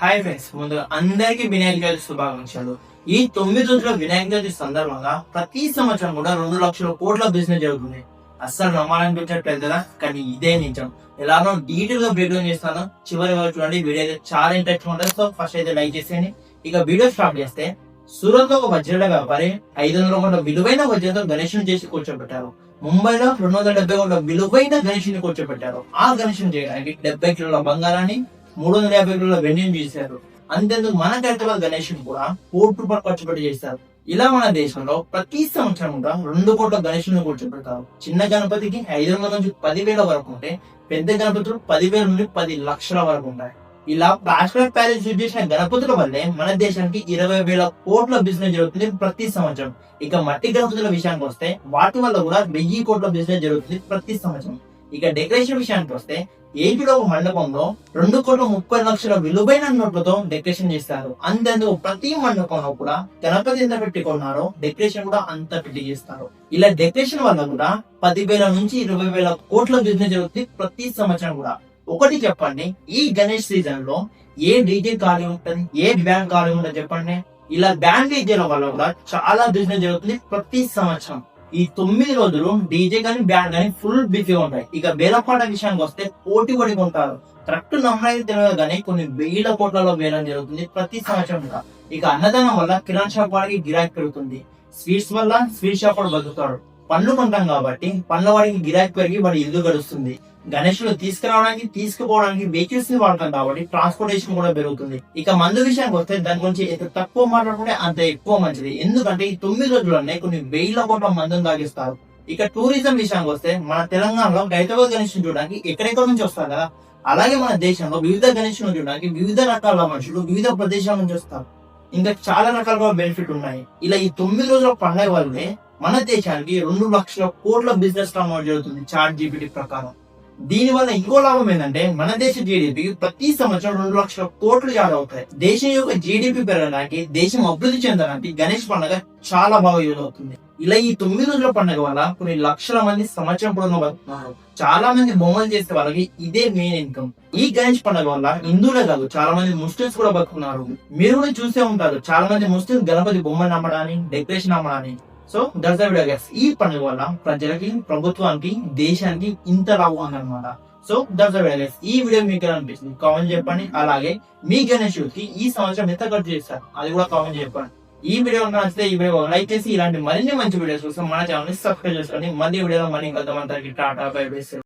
Hi friends ముందుగా అందరికీ వినాయక చవితి శుభాకాంక్షలు. ఈ తొమ్మిది రోజుల వినాయక చవితి సందర్భంగా ప్రతి సంవత్సరం కూడా రెండు లక్షల కోట్ల బిజినెస్ జరుగుతుంది. అస్సలు నమ్మాలనిపించట్లేదు కదా? కానీ ఇదే నిజం. ఎలానో డీటెయిల్గా బ్రేక్ డౌన్ చేస్తాను. చివరి వరకు చూడండి. వీడియో అయితే చాలా ఇంట్రెస్ట్ ఉంటుంది. సో ఫస్ట్ అయితే లైక్ చేసేయండి. ఇక వీడియో స్టార్ట్ చేస్తే సూరత్లో ఒక వజ్రాల వ్యాపారి ఐదు వందల కోట్ల విలువైన వజ్రంతో గణేషుని చేసి కూర్చోబెట్టారు. ముంబైలో రెండు వందల డెబ్బై కోట్ల విలువైన గణేషుని కూర్చోబెట్టారు. ఆ గణేషుని చేయడానికి డెబ్బై కిలోల బంగారాన్ని మూడు వందల యాభై కిలోల వెండిని చేశారు. అంతేందుకు మన హైదరాబాద్ గణేషుని కూడా కోటి రూపాయలు ఖర్చు పెట్టి చేస్తారు ఇలా మన దేశంలో ప్రతి సంవత్సరం కూడా రెండు కోట్ల గణేషుని కూర్చోబెడతారు. చిన్న గణపతికి ఐదు వందల నుంచి పదివేల వరకు ఉంటే పెద్ద గణపతులు పదివేల నుండి పది లక్షల వరకు ఉంటాయి. ఇలా ప్లాస్టర్ ప్యాలెస్ చేసిన గణపతుల వల్లే మన దేశానికి ఇరవై వేల కోట్ల బిజినెస్ జరుగుతుంది ప్రతి సంవత్సరం. ఇక మట్టి గణపతుల విషయానికి వస్తే వాటి వల్ల కూడా వెయ్యి కోట్ల బిజినెస్ జరుగుతుంది ప్రతి సంవత్సరం. ఇక డెకరేషన్ విషయానికి వస్తే ఏపీలో ఒక మండపంలో రెండు కోట్ల ముప్పై లక్షల విలువైన నోట్లతో డెకరేషన్ చేస్తారు. అంతేందుకు ప్రతి మండపంలో కూడా గణపతి ఎంత పెట్టుకున్నారో డెకరేషన్ కూడా అంత పెట్టి చేస్తారు. ఇలా డెకరేషన్ వల్ల కూడా పదివేల నుంచి ఇరవై వేల కోట్ల బిజినెస్ జరుగుతుంది ప్రతి సంవత్సరం కూడా. ఒకటి చెప్పండి ఈ గణేష్ సీజన్లో ఏ డీజే ఖాళీ ఉంటుంది ఏ బ్యాంక్ ఖాళీ ఉంటుంది చెప్పండి. ఇలా బ్యాంక్ డీజేల వల్ల కూడా చాలా బిజినెస్ జరుగుతుంది ప్రతి సంవత్సరం. ఈ తొమ్మిది రోజులు డీజే కానీ బ్యాండ్ కానీ ఫుల్ బిజీగా ఉంటాయి. ఇక బేలపాట విషయానికి వస్తే పోటీ పడి ఉంటారు కరెక్ట్ నమ్మడానికి తెలియదు కానీ కొన్ని వేల కోట్లలో వేలం జరుగుతుంది ప్రతి సంవత్సరం కూడా. ఇక అన్నదానం వల్ల కిరాణ్ షాప్ వాడికి గిరాకీ పెరుగుతుంది. స్వీట్స్ వల్ల స్వీట్ షాప్ వాడు బతుకుతాడు. పండ్లు కొంటాం కాబట్టి పండ్ల వాడికి గిరాకీ పెరిగి వాడి ఇల్లు గడుస్తుంది. గణేషులు తీసుకురావడానికి తీసుకుపోవడానికి వెహికల్స్ని వాడతాం కాబట్టి ట్రాన్స్పోర్టేషన్ కూడా పెరుగుతుంది. ఇక మందు విషయానికి వస్తే దాని గురించి ఎంత తక్కువ మాట్లాడుకుంటే అంత ఎక్కువ మంచిది. ఎందుకంటే ఈ తొమ్మిది రోజుల్లోనే కొన్ని వేల కోట్ల మందుని తాగిస్తారు. ఇక టూరిజం విషయానికి వస్తే మన తెలంగాణలో గైతవ గణేష్ చూడడానికి ఎక్కడెక్కడ నుంచి వస్తారు కదా? అలాగే మన దేశంలో వివిధ గణేషులను చూడడానికి వివిధ రకాల మనుషులు వివిధ ప్రదేశాల నుంచి వస్తారు. ఇంకా చాలా రకాలుగా బెనిఫిట్ ఉన్నాయి. ఇలా ఈ తొమ్మిది రోజుల పండుగ వల్లే మన దేశానికి రెండు లక్షల కోట్ల బిజినెస్ టర్న్ జరుగుతుంది చార్ట్ జీపీటీ ప్రకారం. దీని వల్ల ఇంకో లాభం ఏంటంటే మన దేశ జీడిపి ప్రతి సంవత్సరం రెండు లక్షల కోట్లు యాడ్ అవుతాయి. దేశం యొక్క జీడిపి పెరగడానికి దేశం అభివృద్ధి చెందడానికి గణేష్ పండుగ చాలా బాగా యూజ్ అవుతుంది. ఇలా ఈ తొమ్మిది రోజుల పండుగ వల్ల కొన్ని లక్షల మంది సంవత్సరం పొడవునా బతుకుతున్నారు చాలా మంది బొమ్మలు చేసే వాళ్ళకి ఇదే మెయిన్ ఇన్కమ్ ఈ గణేష్ పండుగ వల్ల హిందువులే కాదు చాలా మంది ముస్లిమ్స్ కూడా బతుకున్నారు. మీరు కూడా చూసే ఉంటారు చాలా మంది ముస్లిం గణపతి బొమ్మలు అమ్మడాన్ని డెకరేషన్ అమ్మడాన్ని సో దట్స్ వీడియో ఈ పండుగ వల్ల ప్రజలకి ప్రభుత్వానికి దేశానికి ఇంత లాభం ఉందన్నమాట సో దట్స్ వీడియో ఈ వీడియో మీకు అనిపిస్తుంది? కామెంట్ చెప్పండి. అలాగే మీ గణేష్కి ఈ సంవత్సరం ఎంత ఖర్చు చేస్తారు? అది కూడా కామెంట్ చెప్పండి. ఈ వీడియో నచ్చితే ఈ వీడియో లైక్ చేసి ఇలాంటి మరిన్ని మంచి వీడియోస్ కోసం మన ఛానల్ని సబ్స్క్రైబ్ చేసుకోండి. మళ్ళీ వీడియోలో మళ్ళీ కలుద్దాం. అందరికి టాటా బై బై